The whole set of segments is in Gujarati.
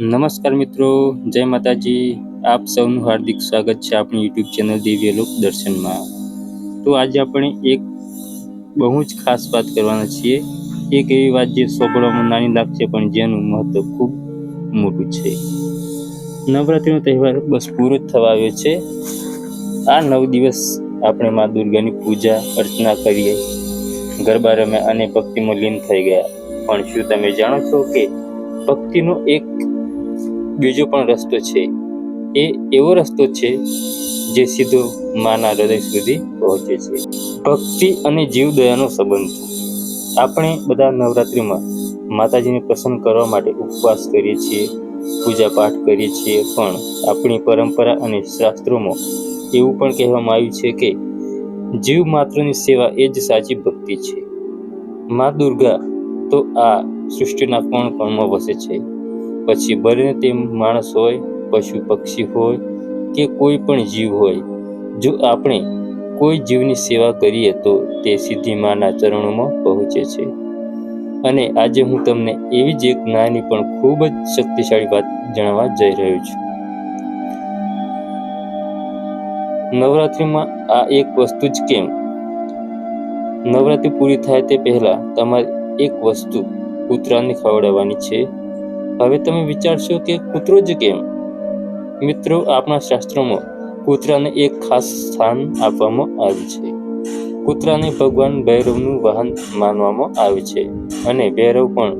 નમસ્કાર મિત્રો, જય માતાજી. આપ સૌનું હાર્દિક સ્વાગત છે આપણી યુટ્યુબ ચેનલ દિવ્ય લોક દર્શનમાં. તો આજે આપણે એક બહુ જ ખાસ વાત કરવાના છીએ. એક એવી વાત જે સોંપડવામાં નાની લાગશે, પણ જેનું મહત્વ ખૂબ મોટું છે. નવરાત્રિનો તહેવાર બસ પૂરો થવા આવ્યો છે. આ નવ દિવસ આપણે મા દુર્ગાની પૂજા, અર્ચના કરીએ. ગરબા રમ્યા અને ભક્તિમાં લીન થઈ ગયા. પણ શું તમે જાણો છો કે ભક્તિનો એક બીજો પણ રસ્તો છે. એ એવો રસ્તો છે જે સીધો માના હૃદય સુધી પહોંચે છે. ભક્તિ અને જીવદયાનો સંબંધ આપણે બધા નવરાત્રિમાં માતાજીને પ્રસન્ન કરવા માટે ઉપવાસ કરીએ છીએ, પૂજા પાઠ કરીએ છીએ, પણ આપણી પરંપરા અને શાસ્ત્રોમાં એવું પણ કહેવામાં આવ્યું છે કે જીવ માત્રની સેવા એ જ સાચી ભક્તિ છે. મા દુર્ગા તો આ સૃષ્ટિના કોણ કોણમાં વસે છે? પછી ભલે તે માણસ હોય, પશુ પક્ષી હોય કે કોઈ પણ જીવ હોય, જો આપણે કોઈ જીવની સેવા કરીએ તો તે સીધી માના ચરણોમાં પહોંચે છે. અને આજે હું તમને એવી જ એક નાની પણ ખૂબ જ શક્તિશાળી વાત જણાવવા જઈ રહ્યો છું. નવરાત્રિમાં આ એક વસ્તુ જ કેમ? નવરાત્રિ પૂરી થાય તે પહેલા તમારે એક વસ્તુ કૂતરાને ખવડાવવાની છે. હવે તમે વિચારશો કે કૂતરો જ કેમ? મિત્રો, આપણા શાસ્ત્રોમાં કૂતરાને એક ખાસ સ્થાન આપવામાં આવ્યું છે. કૂતરાને ભગવાન ભૈરવનું વાહન માનવામાં આવે છે અને ભૈરવ પણ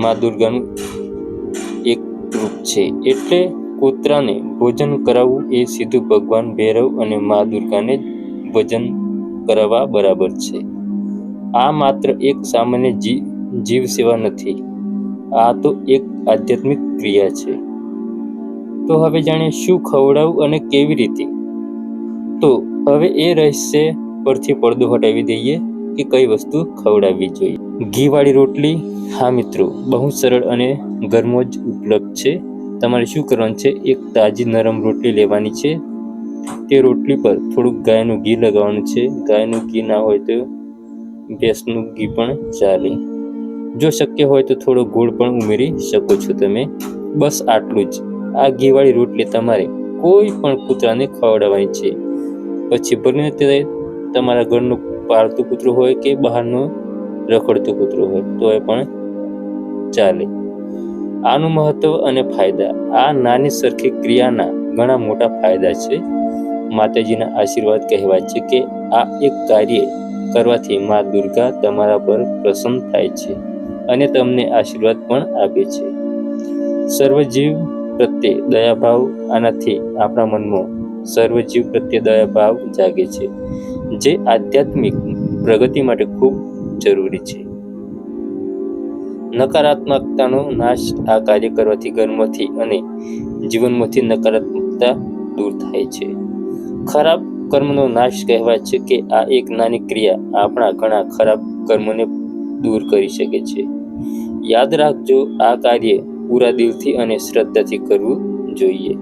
મા દુર્ગાનું એક રૂપ છે. એટલે કૂતરાને ભોજન કરાવવું એ સીધું ભગવાન ભૈરવ અને મા દુર્ગાને ભોજન કરાવવા બરાબર છે. આ માત્ર એક સામાન્ય જીવ સેવા નથી. આ તો એક આધ્યાત્મિક ક્રિયા છે. તો હવે જાણીએ શું ખવડાવવું અને કેવી રીતે? તો હવે એ રહસ્ય પરથી પડદો હટાવી દઈએ કે કઈ વસ્તુ ખવડાવવી જોઈએ. ઘીવાળી રોટલી? હા મિત્રો, બહુ સરળ અને ગરમો જ ઉપલબ્ધ છે. તમારે શું કરવાનું છે? એક તાજી નરમ રોટલી લેવાની છે. તે રોટલી પર થોડુંક ગાયનું ઘી લગાવવાનું છે. ગાયનું ઘી ના હોય તો ભેંસનું ઘી પણ ચાલે. જો શક્ય હોય તો થોડો ગોળ પણ ઉમેરી શકો છો તમે. બસ આટલું જ. આ ઘીવાળી રોટલી તમારે કોઈ પણ કૂતરાને ખવડાવવાની છે. પછી ભલે તે તમારા ઘરનું પાળતું કૂતરું હોય કે બહારનું રખડતું કૂતરું હોય તો એ પણ ચાલે. આનું મહત્વ અને ફાયદા. આ નાની સરખી ક્રિયાના ઘણા મોટા ફાયદા છે. માતાજીના આશીર્વાદ કહેવાય છે કે આ એક કાર્ય કરવાથી મા દુર્ગા તમારા પર પ્રસન્ન થાય છે. અને તમને આશીર્વાદ પણ આપે છે. સર્વજીવ પ્રત્યે દયાભાવ આનાથી આપણા મનમાં સર્વજીવ પ્રત્યે દયાભાવ જાગે છે, જે આધ્યાત્મિક પ્રગતિ માટે ખૂબ જરૂરી છે. નકારાત્મકતાનો નાશ આ કાર્ય કરવાથી ઘરમાંથી અને જીવનમાંથી નકારાત્મકતા દૂર થાય છે. ખરાબ કર્મનો નાશ કહેવાય છે કે આ એક નાની ક્રિયા આપણા ઘણા ખરાબ કર્મોને દૂર કરી શકે છે. યાદ રાખજો, આ કાર્ય પૂરા દિલથી અને શ્રદ્ધાથી કરવું જોઈએ.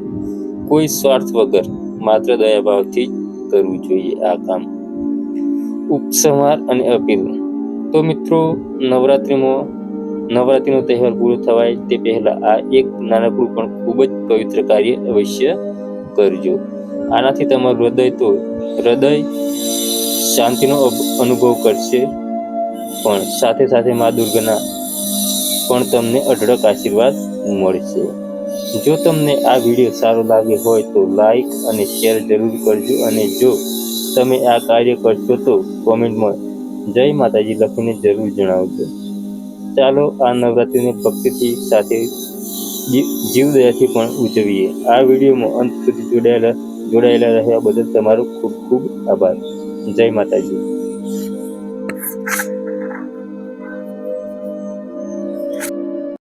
કોઈ સ્વાર્થ વગર માત્ર દયાભાવથી કરવું જોઈએ આ કામ. ઉપસંહાર અને અપીલ. તો મિત્રો, નવરાત્રિમાં, નવરાત્રિનો તહેવાર પૂરો થવાય તે પહેલાં આ એક નાનકડું પણ ખૂબ જ પવિત્ર કાર્ય અવશ્ય કરજો. આનાથી તમારું હૃદય તો હૃદય શાંતિનો અનુભવ કરશે પણ સાથે સાથે મા દુર્ગાના પણ તમને અઢળક આશીર્વાદ મળશે. જો તમને આ વીડિયો સારો લાગે હોય તો લાઈક અને શેર જરૂર કરજો અને જો તમે આ કાર્ય કરશો તો કોમેન્ટમાં જય માતાજી લખીને જરૂર જણાવજો. ચાલો આ નવરાત્રિને ભક્તિથી સાથે જીવદયાથી પણ ઉજવીએ. આ વિડીયોમાં અંત સુધી જોડાયેલા જોડાયેલા રહ્યા બદલ તમારો ખૂબ ખૂબ આભાર. જય માતાજી.